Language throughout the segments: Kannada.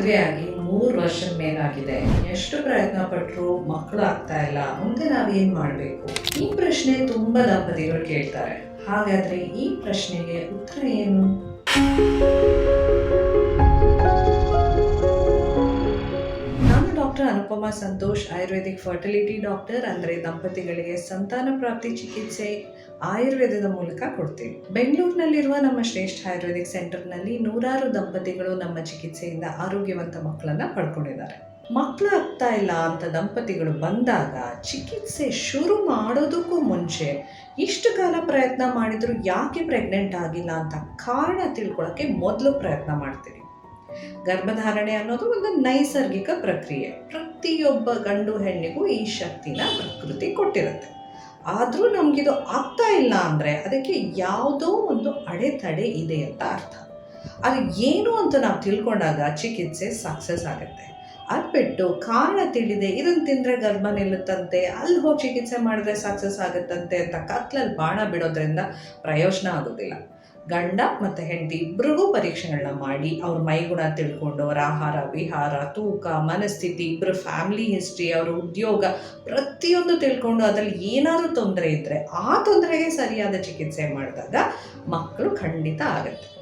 ಮದುವೆಯಾಗಿ ಮೂರು ವರ್ಷದ ಮೇಲಾಗಿದೆ. ಎಷ್ಟು ಪ್ರಯತ್ನ ಪಟ್ಟರು ಮಕ್ಕಳಾಗ್ತಾ ಇಲ್ಲ. ಮುಂದೆ ನಾವೇನ್ ಮಾಡಬೇಕು? ಈ ಪ್ರಶ್ನೆ ತುಂಬಾ ದಂಪತಿಗಳು ಕೇಳ್ತಾರೆ. ಹಾಗಾದ್ರೆ ಈ ಪ್ರಶ್ನೆಗೆ ಉತ್ತರ ಏನು? ಅನುಪಮ ಸಂತೋಷ್ ಆಯುರ್ವೇದಿಕ್ ಫರ್ಟಿಲಿಟಿ ಡಾಕ್ಟರ್ ಅಂದರೆ ದಂಪತಿಗಳಿಗೆ ಸಂತಾನ ಪ್ರಾಪ್ತಿ ಚಿಕಿತ್ಸೆ ಆಯುರ್ವೇದದ ಮೂಲಕ ಕೊಡ್ತೀವಿ. ಬೆಂಗಳೂರಿನಲ್ಲಿರುವ ನಮ್ಮ ಶ್ರೇಷ್ಠ ಆಯುರ್ವೇದಿಕ್ ಸೆಂಟರ್ನಲ್ಲಿ ನೂರಾರು ದಂಪತಿಗಳು ನಮ್ಮ ಚಿಕಿತ್ಸೆಯಿಂದ ಆರೋಗ್ಯವಂತ ಮಕ್ಕಳನ್ನ ಪಡ್ಕೊಂಡಿದ್ದಾರೆ. ಮಕ್ಕಳು ಆಗ್ತಾ ಇಲ್ಲ ಅಂತ ದಂಪತಿಗಳು ಬಂದಾಗ ಚಿಕಿತ್ಸೆ ಶುರು ಮಾಡೋದಕ್ಕೂ ಮುಂಚೆ ಇಷ್ಟು ಕಾಲ ಪ್ರಯತ್ನ ಮಾಡಿದ್ರು ಯಾಕೆ ಪ್ರೆಗ್ನೆಂಟ್ ಆಗಿಲ್ಲ ಅಂತ ಕಾರಣ ತಿಳ್ಕೊಳ್ಳೋಕ್ಕೆ ಮೊದಲು ಪ್ರಯತ್ನ ಮಾಡ್ತೀವಿ. ಗರ್ಭಧಾರಣೆ ಅನ್ನೋದು ಒಂದು ನೈಸರ್ಗಿಕ ಪ್ರಕ್ರಿಯೆ. ಪ್ರತಿಯೊಬ್ಬ ಗಂಡು ಹೆಣ್ಣಿಗೂ ಈ ಶಕ್ತಿನ ಪ್ರಕೃತಿ ಕೊಟ್ಟಿರುತ್ತೆ. ಆದರೂ ನಮಗಿದು ಆಗ್ತಾ ಇಲ್ಲ ಅಂದರೆ ಅದಕ್ಕೆ ಯಾವುದೋ ಒಂದು ಅಡೆತಡೆ ಇದೆ ಅಂತ ಅರ್ಥ. ಅದು ಏನು ಅಂತ ನಾವು ತಿಳ್ಕೊಂಡಾಗ ಚಿಕಿತ್ಸೆ ಸಕ್ಸಸ್ ಆಗುತ್ತೆ. ಅದು ಬಿಟ್ಟು ಕಾರಣ ತಿಳಿದೆ ಇದನ್ನು ತಿಂದರೆ ಗರ್ಭ ನಿಲ್ಲುತ್ತಂತೆ ಅಲ್ಲಿ ಹೋಗಿ ಚಿಕಿತ್ಸೆ ಮಾಡಿದ್ರೆ ಸಕ್ಸಸ್ ಆಗುತ್ತಂತೆ ಅಂತ ಕತ್ಲಲ್ಲಿ ಬಾಣ ಬಿಡೋದ್ರಿಂದ ಪ್ರಯೋಜನ ಆಗೋದಿಲ್ಲ. ಗಂಡ ಮತ್ತು ಹೆಂಡತಿ ಇಬ್ಬರಿಗೂ ಪರೀಕ್ಷೆಗಳನ್ನ ಮಾಡಿ ಅವ್ರ ಮೈಗುಣ ತಿಳ್ಕೊಂಡು ಅವರ ಆಹಾರ, ವಿಹಾರ, ತೂಕ, ಮನಸ್ಥಿತಿ ಇಬ್ಬರ ಫ್ಯಾಮಿಲಿ ಹಿಸ್ಟ್ರಿ ಅವರ ಉದ್ಯೋಗ ಪ್ರತಿಯೊಂದು ತಿಳ್ಕೊಂಡು ಅದರಲ್ಲಿ ಏನಾದರೂ ತೊಂದರೆ ಇದ್ದರೆ ಆ ತೊಂದರೆಗೆ ಸರಿಯಾದ ಚಿಕಿತ್ಸೆ ಮಾಡಿದಾಗ ಮಕ್ಕಳು ಖಂಡಿತ ಆಗುತ್ತೆ.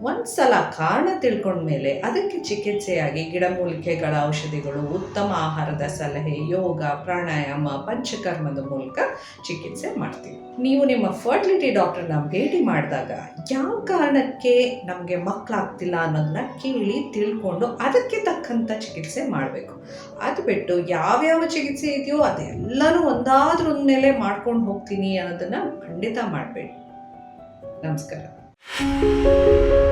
ಒಂದು ಸಲ ಕಾರಣ ತಿಳ್ಕೊಂಡ್ಮೇಲೆ ಅದಕ್ಕೆ ಚಿಕಿತ್ಸೆಯಾಗಿ ಗಿಡಮೂಲಿಕೆಗಳ ಔಷಧಿಗಳು, ಉತ್ತಮ ಆಹಾರದ ಸಲಹೆ, ಯೋಗ, ಪ್ರಾಣಾಯಾಮ, ಪಂಚಕರ್ಮದ ಮೂಲಕ ಚಿಕಿತ್ಸೆ ಮಾಡ್ತೀವಿ. ನೀವು ನಿಮ್ಮ ಫರ್ಟಿಲಿಟಿ ಡಾಕ್ಟರ್ನ ಭೇಟಿ ಮಾಡಿದಾಗ ಯಾವ ಕಾರಣಕ್ಕೆ ನಮಗೆ ಮಕ್ಕಳಾಗ್ತಿಲ್ಲ ಅನ್ನೋದನ್ನ ಕೇಳಿ ತಿಳ್ಕೊಂಡು ಅದಕ್ಕೆ ತಕ್ಕಂಥ ಚಿಕಿತ್ಸೆ ಮಾಡಬೇಕು. ಅದು ಬಿಟ್ಟು ಯಾವ್ಯಾವ ಚಿಕಿತ್ಸೆ ಇದೆಯೋ ಅದೆಲ್ಲರೂ ಒಂದಾದ್ರೊಂದ್ಮೇಲೆ ಮೇಲೆ ಮಾಡ್ಕೊಂಡು ಹೋಗ್ತೀನಿ ಅನ್ನೋದನ್ನ ಖಂಡಿತ ಮಾಡಬೇಡಿ. ನಮಸ್ಕಾರ. you